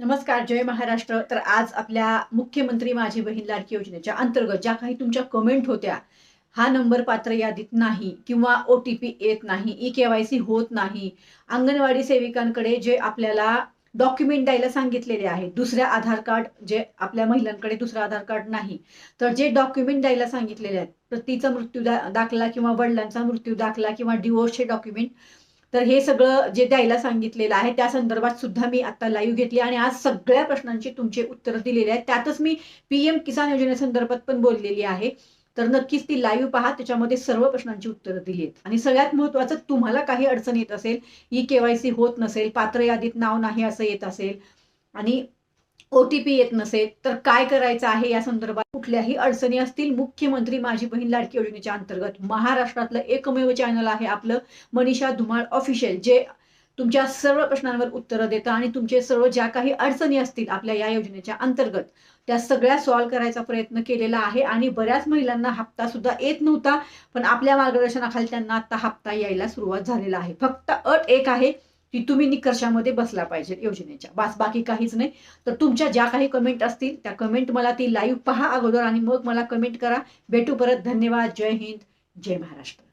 नमस्कार जय महाराष्ट्र. तर आज आपल्या मुख्यमंत्री माझी बहीण लाडकी योजनेच्या अंतर्गत ज्या काही तुमच्या कमेंट होत्या हा नंबर पात्र यादीत नाही किंवा ओ टी पी येत नाही ई के वाय सी होत नाही अंगणवाडी सेविकांकडे जे आपल्याला डॉक्युमेंट द्यायला सांगितलेले आहे दुसऱ्या आधार कार्ड जे आपल्या महिलांकडे दुसरं आधार कार्ड नाही तर जे डॉक्युमेंट द्यायला सांगितलेले आहेत पतीचा मृत्यू दाखला किंवा वडिलांचा मृत्यू दाखला किंवा डिवोर्सचे डॉक्युमेंट तर हे सगळं जे द्यायला सांगितलेलं आहे त्या संदर्भात सुद्धा मी आता लाईव्ह घेतली आणि आज सगळ्या प्रश्नांची तुमचे उत्तर दिलेले आहेत. त्यातच मी पीएम किसान योजनेसंदर्भात पण बोललेली आहे. तर नक्कीच ती लाईव्ह पहा त्याच्यामध्ये सर्व प्रश्नांची उत्तरं दिली आहेत आणि सगळ्यात महत्वाचं तुम्हाला काही अडचण येत असेल ई के वाय सी होत नसेल पात्र यादीत नाव नाही असं येत असेल आणि ओ टी पी येत नसेल तर काय करायचं आहे या संदर्भात? कुठल्याही अडचणी असतील मुख्यमंत्री माझी बहीण लाडकी योजनेच्या अंतर्गत महाराष्ट्रातलं एकमेव चॅनल आहे आपलं मनीषा धुमाळ ऑफिशियल जे तुमच्या सर्व प्रश्नांवर उत्तरं देतं आणि तुमचे सर्व ज्या काही अडचणी असतील आपल्या या योजनेच्या अंतर्गत त्या सगळ्या सॉल्व्ह करायचा प्रयत्न केलेला आहे आणि बऱ्याच महिलांना हप्ता सुद्धा येत नव्हता पण आपल्या मार्गदर्शनाखाली त्यांना आता हप्ता यायला सुरुवात झालेला आहे. फक्त अट एक आहे की तुम्ही निकर्षामध्ये बसला पाहिजे योजनेच्या. बस बाकी काहीच नाही. तर तुमच्या ज्या काही कमेंट असतील त्या कमेंट मला ती लाईव्ह पहा अगोदर आणि मग मला कमेंट करा. भेटू परत. धन्यवाद. जय हिंद. जय महाराष्ट्र.